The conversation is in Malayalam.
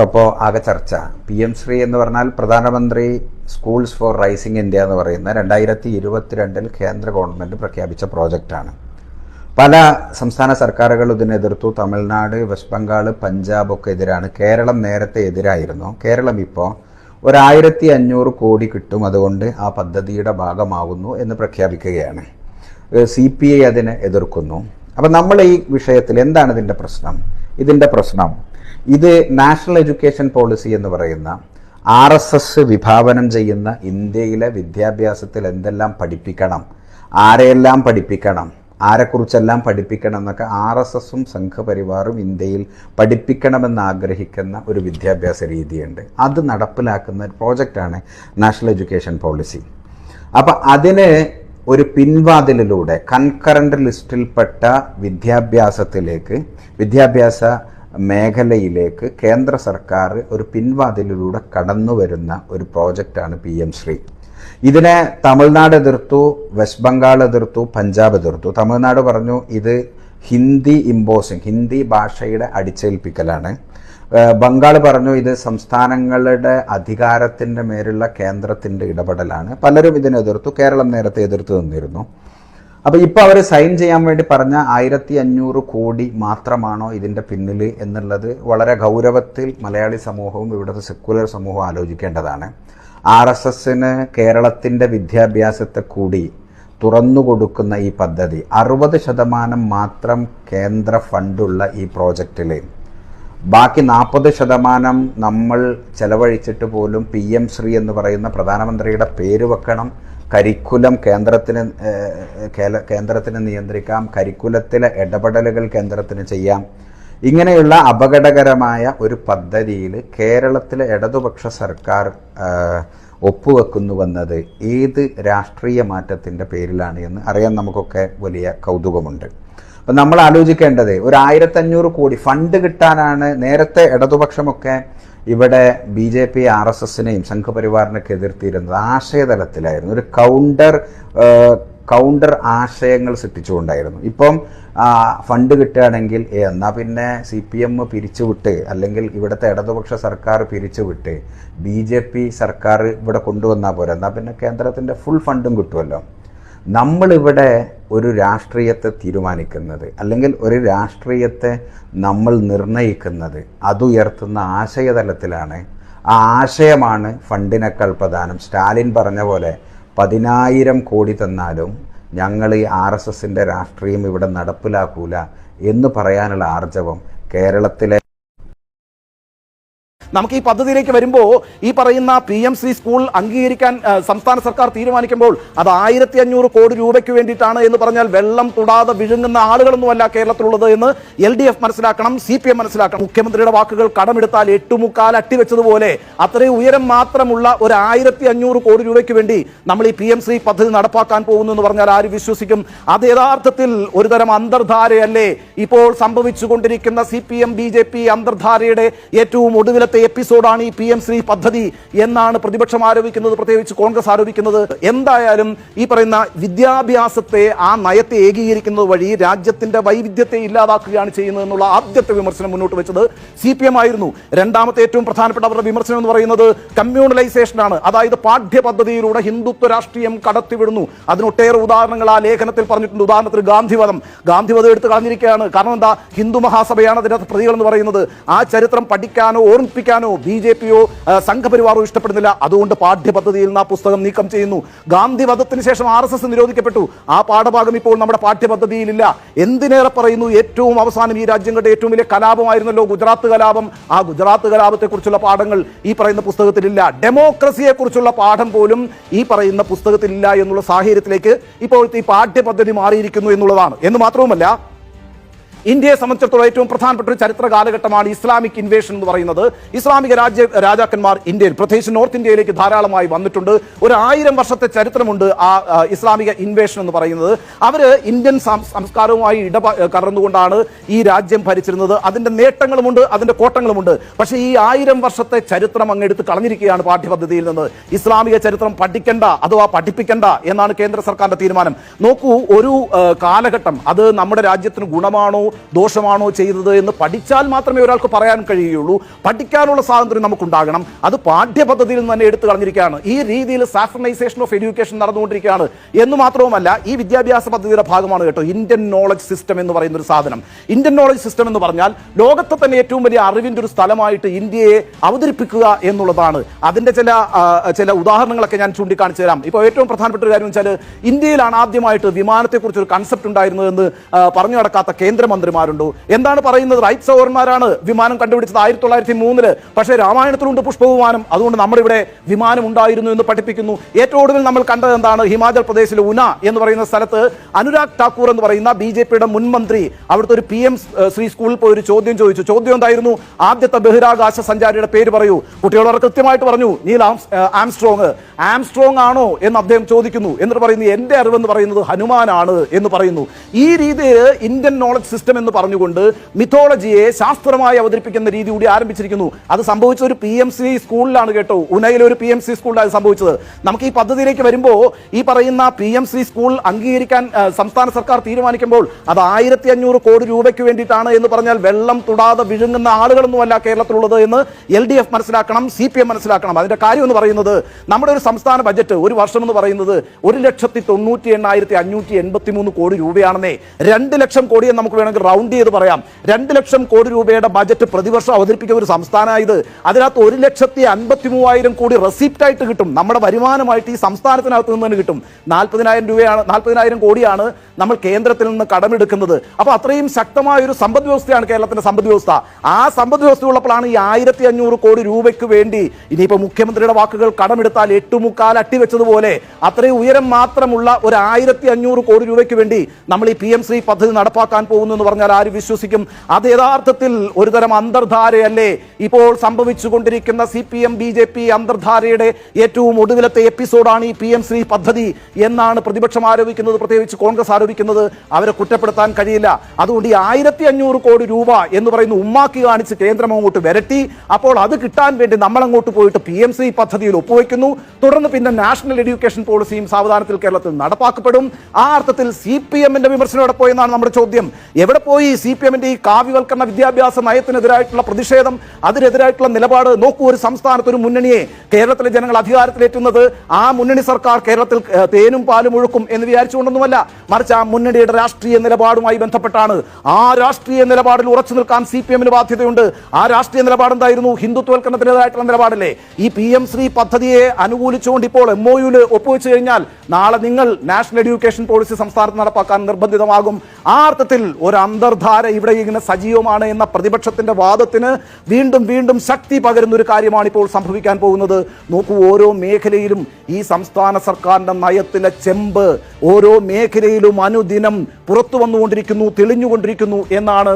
അപ്പോൾ ആകെ ചർച്ച. പി എം ശ്രീ എന്ന് പറഞ്ഞാൽ പ്രധാനമന്ത്രി സ്കൂൾസ് ഫോർ റൈസിംഗ് ഇന്ത്യ എന്ന് പറയുന്ന രണ്ടായിരത്തി ഇരുപത്തിരണ്ടിൽ കേന്ദ്ര ഗവൺമെന്റ് പ്രഖ്യാപിച്ച പ്രോജക്റ്റാണ്. പല സംസ്ഥാന സർക്കാരുകൾ ഇതിനെതിർത്തു തമിഴ്നാട് വെസ്റ്റ് ബംഗാൾ പഞ്ചാബ് ഒക്കെ എതിരാണ്. കേരളം നേരത്തെ എതിരായിരുന്നു. കേരളം ഇപ്പോൾ ഒരായിരത്തി അഞ്ഞൂറ് കോടി കിട്ടും അതുകൊണ്ട് ആ പദ്ധതിയുടെ ഭാഗമാകുന്നു എന്ന് പ്രഖ്യാപിക്കുകയാണ്. സി പി ഐ അതിനെ എതിർക്കുന്നു. അപ്പം നമ്മൾ ഈ വിഷയത്തിൽ എന്താണ് ഇതിന്റെ പ്രശ്നം? ഇതിന്റെ പ്രശ്നം ഇത് നാഷണൽ എഡ്യൂക്കേഷൻ പോളിസി എന്ന് പറയുന്ന ആർ എസ് എസ് വിഭാവനം ചെയ്യുന്ന ഇന്ത്യയിലെ വിദ്യാഭ്യാസത്തിൽ എന്തെല്ലാം പഠിപ്പിക്കണം ആരെയെല്ലാം പഠിപ്പിക്കണം ആരെക്കുറിച്ചെല്ലാം പഠിപ്പിക്കണം എന്നൊക്കെ ആർ എസ് എസും സംഘപരിവാറും ഇന്ത്യയിൽ പഠിപ്പിക്കണമെന്ന് ആഗ്രഹിക്കുന്ന ഒരു വിദ്യാഭ്യാസ രീതിയുണ്ട്. അത് നടപ്പിലാക്കുന്ന ഒരു പ്രോജക്റ്റാണ് നാഷണൽ എഡ്യൂക്കേഷൻ പോളിസി. അപ്പം അതിന് ഒരു പിൻവാതിലിലൂടെ കൺകറന്റ് ലിസ്റ്റിൽപ്പെട്ട വിദ്യാഭ്യാസത്തിലേക്ക് വിദ്യാഭ്യാസ മേഖലയിലേക്ക് കേന്ദ്ര സർക്കാർ ഒരു പിൻവാതിലിലൂടെ കടന്നു വരുന്ന ഒരു പ്രോജക്റ്റാണ് പി എം ശ്രീ. ഇതിനെ തമിഴ്നാട് എതിർത്തു വെസ്റ്റ് ബംഗാൾ എതിർത്തു പഞ്ചാബ് എതിർത്തു. തമിഴ്നാട് പറഞ്ഞു ഇത് ഹിന്ദി ഇമ്പോസിങ് ഹിന്ദി ഭാഷയുടെ അടിച്ചേൽപ്പിക്കലാണ്. ബംഗാൾ പറഞ്ഞു ഇത് സംസ്ഥാനങ്ങളുടെ അധികാരത്തിന്റെ മേലുള്ള കേന്ദ്രത്തിന്റെ ഇടപെടലാണ്. പലരും ഇതിനെ എതിർത്തു. കേരളം നേരത്തെ എതിർത്ത് നിന്നിരുന്നു. അപ്പോൾ ഇപ്പോൾ അവർ സൈൻ ചെയ്യാൻ വേണ്ടി പറഞ്ഞ ആയിരത്തി അഞ്ഞൂറ് കോടി മാത്രമാണോ ഇതിന്റെ പിന്നിൽ എന്നുള്ളത് വളരെ ഗൗരവത്തിൽ മലയാളി സമൂഹവും ഇവിടുത്തെ സെക്കുലർ സമൂഹവും ആലോചിക്കേണ്ടതാണ്. ആർ എസ് എസിന് കേരളത്തിന്റെ വിദ്യാഭ്യാസത്തെ കൂടി തുറന്നു കൊടുക്കുന്ന ഈ പദ്ധതി അറുപത് ശതമാനം മാത്രം കേന്ദ്ര ഫണ്ടുള്ള ഈ പ്രോജക്റ്റിൽ ബാക്കി നാൽപ്പത് ശതമാനം നമ്മൾ ചെലവഴിച്ചിട്ട് പോലും പി എം ശ്രീ എന്ന് പറയുന്ന പ്രധാനമന്ത്രിയുടെ പേര് വെക്കണം. കരിക്കുലം കേന്ദ്രത്തിന് കേന്ദ്രത്തിന് നിയന്ത്രിക്കാം കരിക്കുലത്തിലെ ഇടപെടലുകൾ കേന്ദ്രത്തിന് ചെയ്യാം. ഇങ്ങനെയുള്ള അപകടകരമായ ഒരു പദ്ധതിയിൽ കേരളത്തിലെ ഇടതുപക്ഷ സർക്കാർ ഒപ്പുവെക്കുന്നുവെന്നത് ഏത് രാഷ്ട്രീയ മാറ്റത്തിന്റെ പേരിലാണ് എന്ന് അറിയാൻ നമുക്കൊക്കെ വലിയ കൗതുകമുണ്ട്. അപ്പം നമ്മൾ ആലോചിക്കേണ്ടത് ഒരു ആയിരത്തഞ്ഞൂറ് കോടി ഫണ്ട് കിട്ടാനാണ് നേരത്തെ ഇടതുപക്ഷമൊക്കെ ഇവിടെ B J P R S എസിനെയും സംഘപരിവാറിനൊക്കെ എതിർത്തിരുന്നത് ആശയതലത്തിലായിരുന്നു. ഒരു കൗണ്ടർ കൗണ്ടർ ആശയങ്ങൾ സൃഷ്ടിച്ചുകൊണ്ടായിരുന്നു. ഇപ്പം ഫണ്ട് കിട്ടുകയാണെങ്കിൽ എന്നാൽ എന്നാ പിന്നെ സി പി എം പിരിച്ചുവിട്ട് അല്ലെങ്കിൽ ഇവിടുത്തെ ഇടതുപക്ഷ സർക്കാർ പിരിച്ചുവിട്ട് ബി ജെ പി സർക്കാർ ഇവിടെ കൊണ്ടുവന്നാൽ പോരാ എന്നാൽ പിന്നെ കേന്ദ്രത്തിന്റെ ഫുൾ ഫണ്ടും കിട്ടുമല്ലോ. നമ്മളിവിടെ ഒരു രാഷ്ട്രീയത്തെ തീരുമാനിക്കുന്നത് അല്ലെങ്കിൽ ഒരു രാഷ്ട്രീയത്തെ നമ്മൾ നിർണയിക്കുന്നത് അതുയർത്തുന്ന ആശയതലത്തിലാണ്. ആ ആശയമാണ് ഫണ്ടിനേക്കാൾ പ്രധാനം. സ്റ്റാലിൻ പറഞ്ഞ പോലെ പതിനായിരം കോടി തന്നാലും ഞങ്ങൾ ഈ ആർ എസ് എസിന്റെ രാഷ്ട്രീയം ഇവിടെ നടപ്പിലാക്കൂല എന്ന് പറയാനുള്ള ആർജവം കേരളത്തിലെ നമുക്ക് ഈ പദ്ധതിയിലേക്ക് വരുമ്പോൾ ഈ പറയുന്ന പി എം സി സ്കൂൾ അംഗീകരിക്കാൻ സംസ്ഥാന സർക്കാർ തീരുമാനിക്കുമ്പോൾ അത് ആയിരത്തി അഞ്ഞൂറ് കോടി രൂപയ്ക്ക് വേണ്ടിയിട്ടാണ് എന്ന് പറഞ്ഞാൽ വെള്ളം തൊടാതെ വിഴുങ്ങുന്ന ആളുകളൊന്നുമല്ല കേരളത്തിലുള്ളത് എന്ന് എൽ ഡി എഫ് മനസ്സിലാക്കണം സി പി എം മനസ്സിലാക്കണം. മുഖ്യമന്ത്രിയുടെ വാക്കുകൾ കടമെടുത്താൽ എട്ടുമുക്കാൽ അട്ടിവെച്ചതുപോലെ അത്രയും ഉയരം മാത്രമുള്ള ഒരു ആയിരത്തി അഞ്ഞൂറ് കോടി രൂപയ്ക്ക് വേണ്ടി നമ്മൾ ഈ പി എം സി പദ്ധതി നടപ്പാക്കാൻ പോകുന്നു എന്ന് പറഞ്ഞാൽ ആര് വിശ്വസിക്കും? അത് യഥാർത്ഥത്തിൽ ഒരുതരം അന്തർധാരയല്ലേ? ഇപ്പോൾ സംഭവിച്ചുകൊണ്ടിരിക്കുന്ന C P M B J P അന്തർധാരയുടെ ഏറ്റവും ഒടുവിലത്തെ എപ്പിസോഡാണ് ഈ പി എം ശ്രീ പദ്ധതി എന്നാണ് പ്രതിപക്ഷം ആരോപിക്കുന്നത് പ്രത്യേകിച്ച് കോൺഗ്രസ് ആരോപിക്കുന്നത്. എന്തായാലും ഈ പറയുന്ന വിദ്യാഭ്യാസത്തെ ആ നയത്തെ ഏകീകരിക്കുന്നത് വഴി രാജ്യത്തിന്റെ വൈവിധ്യത്തെ ഇല്ലാതാക്കുകയാണ് ചെയ്യുന്നത് എന്നുള്ള ആദ്യത്തെ വിമർശനം മുന്നോട്ട് വെച്ചത് സി പി എം ആയിരുന്നു. രണ്ടാമത്തെ ഏറ്റവും പ്രധാനപ്പെട്ട അവരുടെ വിമർശനം എന്ന് പറയുന്നത് കമ്മ്യൂണലൈസേഷനാണ്. അതായത് പാഠ്യപദ്ധതിയിലൂടെ ഹിന്ദുത്വ രാഷ്ട്രീയം കടത്തിവിടുന്നു. അതിനൊട്ടേറെ ഉദാഹരണങ്ങൾ ആ ലേഖനത്തിൽ പറഞ്ഞിട്ടുണ്ട്. ഉദാഹരണത്തിന് ഗാന്ധിവധം. ഗാന്ധിവധം എടുത്ത് കളഞ്ഞിരിക്കുകയാണ്. കാരണം എന്താ? ഹിന്ദു മഹാസഭയാണ് അതിനകത്ത് പ്രതികൾ എന്ന് പറയുന്നത്. ആ ചരിത്രം പഠിക്കാനോ ഓർമ്മിപ്പിക്കാനോ ബി ജെ പിയോ സംഘപരിവാറോ ഇഷ്ടപ്പെടുന്നില്ല. അതുകൊണ്ട് പാഠ്യപദ്ധതിയിൽ നിന്ന് ആ പുസ്തകം നീക്കം ചെയ്യുന്നു. ഗാന്ധി വധത്തിന് ശേഷം ആർ എസ് എസ് നിരോധിക്കപ്പെട്ടു. ആ പാഠഭാഗം ഇപ്പോൾ നമ്മുടെ പാഠ്യപദ്ധതിയിലില്ല. എന്തിനേറെ പറയുന്നു? ഏറ്റവും അവസാനം ഈ രാജ്യങ്ങളുടെ ഏറ്റവും വലിയ കലാപമായിരുന്നല്ലോ ഗുജറാത്ത് കലാപം. ആ ഗുജറാത്ത് കലാപത്തെക്കുറിച്ചുള്ള പാഠങ്ങൾ ഈ പറയുന്ന പുസ്തകത്തിലില്ല. ഡെമോക്രസിയെക്കുറിച്ചുള്ള പാഠം പോലും ഈ പറയുന്ന പുസ്തകത്തിലില്ല എന്നുള്ള സാഹചര്യത്തിലേക്ക് ഇപ്പോഴത്തെ ഈ പാഠ്യപദ്ധതി മാറിയിരിക്കുന്നു എന്നുള്ളതാണ്. എന്ന് മാത്രവുമല്ല ഇന്ത്യയെ സംബന്ധിച്ചിടത്തോളം ഏറ്റവും പ്രധാനപ്പെട്ട ഒരു ചരിത്ര കാലഘട്ടമാണ് ഇസ്ലാമിക് ഇൻവേഷൻ എന്ന് പറയുന്നത്. ഇസ്ലാമിക രാജ്യ രാജാക്കന്മാർ ഇന്ത്യയിൽ പ്രത്യേകിച്ച് നോർത്ത് ഇന്ത്യയിലേക്ക് ധാരാളമായി വന്നിട്ടുണ്ട്. ഒരു ആയിരം വർഷത്തെ ചരിത്രമുണ്ട് ആ ഇസ്ലാമിക ഇൻവേഷൻ എന്ന് പറയുന്നത്. അവർ ഇന്ത്യൻ സംസ്കാരവുമായി ഇടപ കടന്നുകൊണ്ടാണ് ഈ രാജ്യം ഭരിച്ചിരുന്നത്. അതിന്റെ നേട്ടങ്ങളുമുണ്ട് അതിന്റെ കോട്ടങ്ങളുമുണ്ട്. പക്ഷേ ഈ ആയിരം വർഷത്തെ ചരിത്രം അങ്ങെടുത്ത് കളഞ്ഞിരിക്കുകയാണ് പാഠ്യപദ്ധതിയിൽ നിന്ന്. ഇസ്ലാമിക ചരിത്രം പഠിക്കേണ്ട അഥവാ പഠിപ്പിക്കേണ്ട എന്നാണ് കേന്ദ്ര സർക്കാരിന്റെ തീരുമാനം. നോക്കൂ ഒരു കാലഘട്ടം അത് നമ്മുടെ രാജ്യത്തിന് ഗുണമാണോ ദോഷമാണോ ചെയ്തത് എന്ന് പഠിച്ചാൽ മാത്രമേ ഒരാൾക്ക് പറയാൻ കഴിയുള്ളൂ. പഠിക്കാനുള്ള സ്വാതന്ത്ര്യം നമുക്കുണ്ടാകണം. അത് പാഠ്യപദ്ധതിയിൽ നിന്ന് തന്നെ എടുത്തു കളഞ്ഞിരിക്കുകയാണ്. ഈ രീതിയിൽ സാഫ്രണൈസേഷൻ ഓഫ് എഡ്യൂക്കേഷൻ നടന്നുകൊണ്ടിരിക്കുകയാണ്. എന്ന് മാത്രവുമല്ല ഈ വിദ്യാഭ്യാസ പദ്ധതിയുടെ ഭാഗമാണ് കേട്ടോ ഇന്ത്യൻ നോളജ് സിസ്റ്റം എന്ന് പറയുന്ന ഒരു സാധനം. ഇന്ത്യൻ നോളജ് സിസ്റ്റം എന്ന് പറഞ്ഞാൽ ലോകത്തെ തന്നെ ഏറ്റവും വലിയ അറിവിന്റെ ഒരു സ്ഥലമായിട്ട് ഇന്ത്യയെ അവതരിപ്പിക്കുക എന്നുള്ളതാണ്. അതിന്റെ ചില ചില ഉദാഹരണങ്ങളൊക്കെ ഞാൻ ചൂണ്ടിക്കാണിച്ചു തരാം. ഇപ്പോൾ ഏറ്റവും പ്രധാനപ്പെട്ട ഒരു കാര്യം വെച്ചാൽ ഇന്ത്യയിലാണ് ആദ്യമായിട്ട് വിമാനത്തെക്കുറിച്ച് ഒരു കൺസെപ്റ്റ് ഉണ്ടായിരുന്നതെന്ന് പറഞ്ഞു നടക്കാത്ത കേന്ദ്രമന്ത്രിമാരുണ്ടോ എന്താണ് പറയുന്നത്? റൈറ്റ് സൗകര്യന്മാരാണ് വിമാനം കണ്ടുപിടിച്ചത് ആയിരത്തി തൊള്ളായിരത്തി മൂന്നിൽ പക്ഷേ രാമായണത്തിലുണ്ട് പുഷ്പവിമാനം. അതുകൊണ്ട് നമ്മുടെ ഇവിടെ വിമാനം ഉണ്ടായിരുന്നു എന്ന് പഠിപ്പിക്കുന്നു. ഏറ്റവും ഒടുവിൽ നമ്മൾ കണ്ടത് എന്താണ്? ഹിമാചൽ പ്രദേശിലെ ഉന എന്ന് പറയുന്ന സ്ഥലത്ത് അനുരാഗ് ഠാക്കൂർ എന്ന് പറയുന്ന ബി ജെ പിയുടെ മുൻ മന്ത്രി അവിടുത്തെ ഒരു പി എം ശ്രീ സ്കൂളിൽ പോയി ഒരു ചോദ്യം ചോദിച്ചു. ചോദ്യം എന്തായിരുന്നു? ആദ്യത്തെ ബഹിരാകാശ സഞ്ചാരിയുടെ പേര് പറയൂ. കുട്ടികൾ വളരെ കൃത്യമായിട്ട് പറഞ്ഞു നീൽ ആംസ്ട്രോങ്. ആംസ്ട്രോങ് ആണോ എന്ന് അദ്ദേഹം ചോദിക്കുന്നു. എന്നിട്ട് പറയുന്നു എന്റെ അറിവെന്ന് പറയുന്നത് ഹനുമാനാണ് എന്ന് പറയുന്നു. ഈ രീതിയിൽ ഇന്ത്യൻ നോളജ് സിസ്റ്റം എന്ന് പറഞ്ഞുകൊണ്ട് മിഥോളജിയെ ശാസ്ത്രമായി അവതരിപ്പിക്കുന്ന രീതി കൂടി ആരംഭിച്ചിരിക്കുന്നു. അത് സംഭവിച്ചത് ഒരു പി എം സി സ്കൂളിലാണ് കേട്ടോ. ഉനയിലെ ഒരു പി എം സി സ്കൂളിലാണ് സംഭവിച്ചത്. നമുക്ക് ഈ പദ്ധതിയിലേക്ക് വരുമ്പോൾ ഈ പറയുന്ന പി എം സി സ്കൂൾ അംഗീകരിക്കാൻ സംസ്ഥാന സർക്കാർ തീരുമാനിക്കുമ്പോൾ അത് ആയിരത്തി അഞ്ഞൂറ് കോടി രൂപയ്ക്ക് വേണ്ടിയിട്ടാണ് എന്ന് പറഞ്ഞാൽ വെള്ളം തൊടാതെ വിഴുങ്ങുന്ന ആളുകളൊന്നുമല്ല കേരളത്തിലുള്ളത് എന്ന് എൽ ഡി എഫ് മനസ്സിലാക്കണം സി പി എം മനസ്സിലാക്കണം. അതിന്റെ കാര്യം എന്ന് പറയുന്നത് നമ്മുടെ ഒരു സംസ്ഥാന ബജറ്റ് ഒരു വർഷം എന്ന് പറയുന്നത് ഒരു ലക്ഷത്തി തൊണ്ണൂറ്റി എണ്ണായിരത്തി അഞ്ഞൂറ്റി എൺപത്തി മൂന്ന് കോടി രൂപയാണെന്നേ. രണ്ട് ലക്ഷം കോടിയെ നമുക്ക് വേണമെങ്കിൽ റൗണ്ട് ചെയ്ത് പറയാം. രണ്ട് ലക്ഷം കോടി രൂപയുടെ ബജറ്റ് പ്രതിവർഷം അവതരിപ്പിക്കുന്ന ഒരു സംസ്ഥാനമായത് അതിനകത്ത് ഒരു ലക്ഷത്തി അൻപത്തി മൂവായിരം കോടി റെസിപ്റ്റായിട്ട് കിട്ടും. നമ്മുടെ വരുമാനമായിട്ട് ഈ സംസ്ഥാനത്തിനകത്ത് നിന്ന് തന്നെ കിട്ടും. നാൽപ്പതിനായിരം രൂപയാണ് നാൽപ്പതിനായിരം കോടിയാണ് നമ്മൾ കേന്ദ്രത്തിൽ നിന്ന് കടമെടുക്കുന്നത്. അപ്പോൾ അത്രയും ശക്തമായ ഒരു സമ്പദ് വ്യവസ്ഥയാണ് കേരളത്തിന്റെ സമ്പദ് വ്യവസ്ഥ. ആ സമ്പദ് വ്യവസ്ഥ ഉള്ളപ്പോഴാണ് ഈ ആയിരത്തി അഞ്ഞൂറ് കോടി രൂപയ്ക്ക് വേണ്ടി ഇനിയിപ്പോൾ മുഖ്യമന്ത്രിയുടെ വാക്കുകൾ കടമെടുത്താൽ എട്ടുമുക്കാൽ അട്ടിവെച്ചതുപോലെ അത്രയും ഉയരം മാത്രമുള്ള ഒരു ആയിരത്തി അഞ്ഞൂറ് കോടി രൂപയ്ക്ക് വേണ്ടി നമ്മൾ ഈ പി എം ശ്രീ പദ്ധതി നടപ്പാക്കാൻ പോകുന്നു എന്ന് പറഞ്ഞാൽ ആര് വിശ്വസിക്കും? അത് യഥാർത്ഥത്തിൽ ഒരുതരം അന്തർധാരയല്ലേ? ഇപ്പോൾ സംഭവിച്ചുകൊണ്ടിരിക്കുന്ന C P M B J P അന്തർധാരയുടെ ഏറ്റവും ഒടുവിലത്തെ എപ്പിസോഡാണ് ഈ പി എം ശ്രീ പദ്ധതി എന്നാണ് പ്രതിപക്ഷം ആരോപിക്കുന്നത്. പ്രത്യേകിച്ച് കോൺഗ്രസ് ആരോപിക്കുന്നത് അവരെ കുറ്റപ്പെടുത്താൻ കഴിയില്ല. അതുകൊണ്ട് ഈ ആയിരത്തി അഞ്ഞൂറ് കോടി രൂപ എന്ന് പറയുന്ന ഉമ്മാക്കി കാണിച്ച് കേന്ദ്രം അങ്ങോട്ട് വരട്ടി. അപ്പോൾ അത് കിട്ടാൻ വേണ്ടി നമ്മൾ അങ്ങോട്ട് പോയിട്ട് പി എം സി പദ്ധതിയിൽ ഒപ്പുവെക്കുന്നു. തുടർന്ന് പിന്നെ നാഷണൽ എഡ്യൂക്കേഷൻ പോളിസിയും സാവധാനത്തിൽ കേരളത്തിൽ നടപ്പാക്കപ്പെടും. ആ അർത്ഥത്തിൽ സി പി എമ്മിന്റെ വിമർശനം എവിടെ പോയെന്നാണ് നമ്മുടെ ചോദ്യം. എവിടെ പോയി സി പി എമ്മിന്റെ ഈ കാവ്യവൽക്കരണ വിദ്യാഭ്യാസ നയത്തിനെതിരായിട്ടുള്ള പ്രതിഷേധം അതിനെതിരായിട്ടുള്ള നിലപാട്. നോക്കൂ ഒരു സംസ്ഥാനത്ത് ഒരു മുന്നണിയെ കേരളത്തിലെ ജനങ്ങൾ അധികാരത്തിലേറ്റുന്നത്. ആ മുന്നണി സർക്കാർ കേരളത്തിൽ തേനും പാലും ഒഴുക്കും എന്ന് വിചാരിച്ചുകൊണ്ടൊന്നുമല്ല. മറിച്ച് ആ മുന്നണിയുടെ രാഷ്ട്രീയ നിലപാടുമായി ബന്ധപ്പെട്ടാണ്. ആ രാഷ്ട്രീയ നിലപാടിൽ ഉറച്ചു നിൽക്കാൻ സി പി എമ്മിന് ബാധ്യതയുണ്ട്. ആ രാഷ്ട്രീയ നിലപാട് എന്തായിരുന്നു ഹിന്ദുത്വവൽക്കരണത്തിന്റെതായിട്ടുള്ള നിലപാടല്ലേ? ഈ പി എം ശ്രീ പദ്ധതിയെ അനുകൂലിച്ചുകൊണ്ട് ഇപ്പോൾ എം ഒ യുൽ ഒപ്പുവെച്ച് കഴിഞ്ഞാൽ നാളെ നിങ്ങൾ നാഷണൽ എഡ്യൂക്കേഷൻ പോളിസി സംസ്ഥാനത്ത് നടപ്പാക്കാൻ നിർബന്ധിതമാകും. ആ അർത്ഥത്തിൽ ഒരു അന്തർധാര ഇവിടെ ഇങ്ങനെ സജീവമാണ് എന്ന പ്രതിപക്ഷത്തിന്റെ വാദത്തിന് വീണ്ടും വീണ്ടും ശക്തി പകരുന്ന ഒരു കാര്യമാണ് ഇപ്പോൾ സംഭവിക്കാൻ പോകുന്നത്. നോക്കൂ ഓരോ മേഖലയിലും ഈ സംസ്ഥാന സർക്കാരിന്റെ നയത്തിലെ ചെമ്പ് ഓരോ മേഖലയിലും അനുദിനം പുറത്തു വന്നുകൊണ്ടിരിക്കുന്നു തെളിഞ്ഞുകൊണ്ടിരിക്കുന്നു എന്നാണ്